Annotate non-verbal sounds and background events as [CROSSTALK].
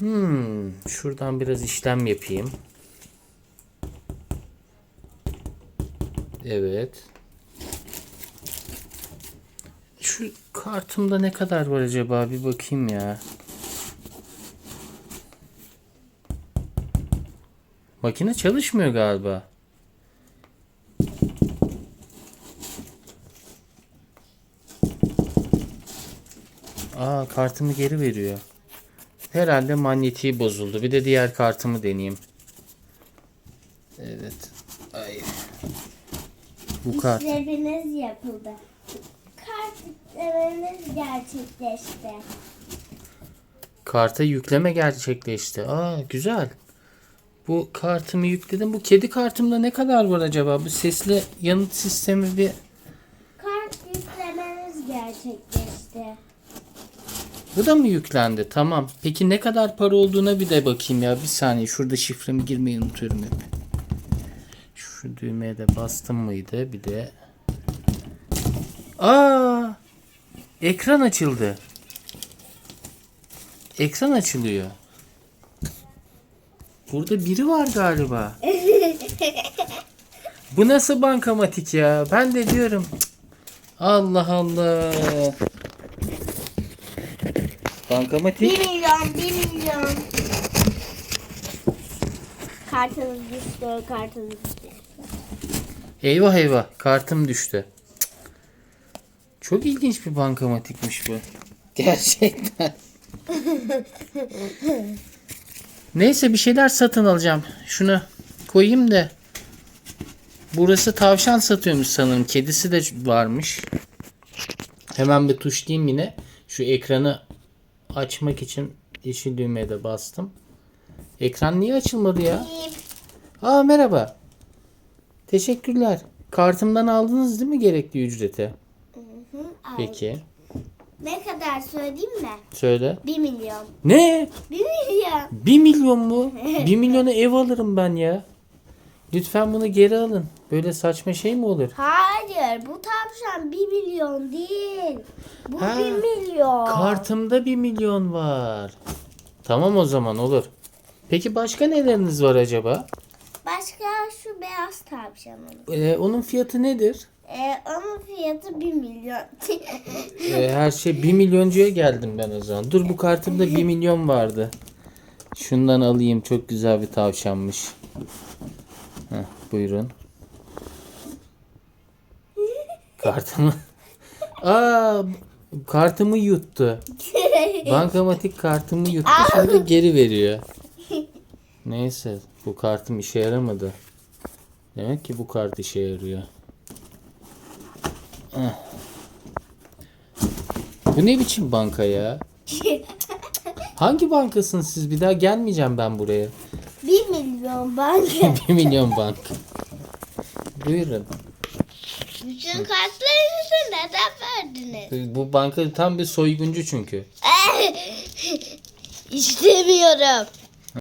Hmm, şuradan biraz işlem yapayım. Evet. Şu kartımda ne kadar var acaba bir bakayım ya. Makine çalışmıyor galiba. Aa kartımı geri veriyor. Herhalde manyetiği bozuldu. Bir de diğer kartımı deneyeyim. Evet. Ay. Bu kart. İşleminiz yapıldı. Kart yüklemeniz gerçekleşti. Karta yükleme gerçekleşti. Aa güzel. Bu kartımı yükledim. Bu kedi kartımda ne kadar var acaba? Bu sesli yanıt sistemi bir Kart yüklemeniz gerçekleşti. Bu da mı yüklendi? Tamam. Peki ne kadar para olduğuna bir de bakayım ya. Bir saniye. Şurada şifremi girmeyi unutuyorum hep. Şu düğmeye de bastım mıydı? Bir de. Aa! Ekran açıldı. Ekran açılıyor. Burada biri var galiba. Bu nasıl bankamatik ya? Ben de diyorum. Allah Allah. Bankamatik. 1 milyon, 1 milyon. Kartınız düştü, kartınız düştü. Eyvah eyvah kartım düştü. Cık. Çok ilginç bir bankamatikmiş bu. [LAUGHS] Gerçekten. Neyse bir şeyler satın alacağım. Şunu koyayım da. Burası tavşan satıyormuş sanırım. Kedisi de varmış. Hemen bir tuşlayayım yine. Şu ekranı açmak için yeşil düğmeye de bastım. Ekran niye açılmadı ya? Aa merhaba. Teşekkürler. Kartımdan aldınız değil mi gerekli ücreti? Peki. Ne kadar söyleyeyim mi? Söyle. 1 milyon. Ne? 1 milyon. 1 milyon mu? [LAUGHS] 1 milyona ev alırım ben ya. Lütfen bunu geri alın. Böyle saçma şey mi olur? Hayır, bu tavşan 1 milyon değil. Bu Ha, 1 milyon. Kartımda 1 milyon var. Tamam o zaman olur. Peki başka neleriniz var acaba? Başka şu beyaz tavşanın. Ee, onun fiyatı nedir? Ee, onun fiyatı 1 milyon. Ee, her şey 1 milyoncuya geldim ben o zaman. Dur bu kartımda 1 milyon vardı. Şundan alayım. Çok güzel bir tavşanmış. Heh, buyurun. Kartımı. Aa, kartımı yuttu. [LAUGHS] Bankamatik kartımı yuttu. Şimdi geri veriyor. Neyse bu kartım işe yaramadı. Demek ki bu kart işe yarıyor. Bu ne biçim banka ya? [LAUGHS] Hangi bankasınız siz? Bir daha gelmeyeceğim ben buraya. 1 milyon banka. [LAUGHS] 1 milyon bank. Buyurun. Bütün kartlarınızı neden verdiniz? Bu banka tam bir soyguncu çünkü. [LAUGHS] İstemiyorum.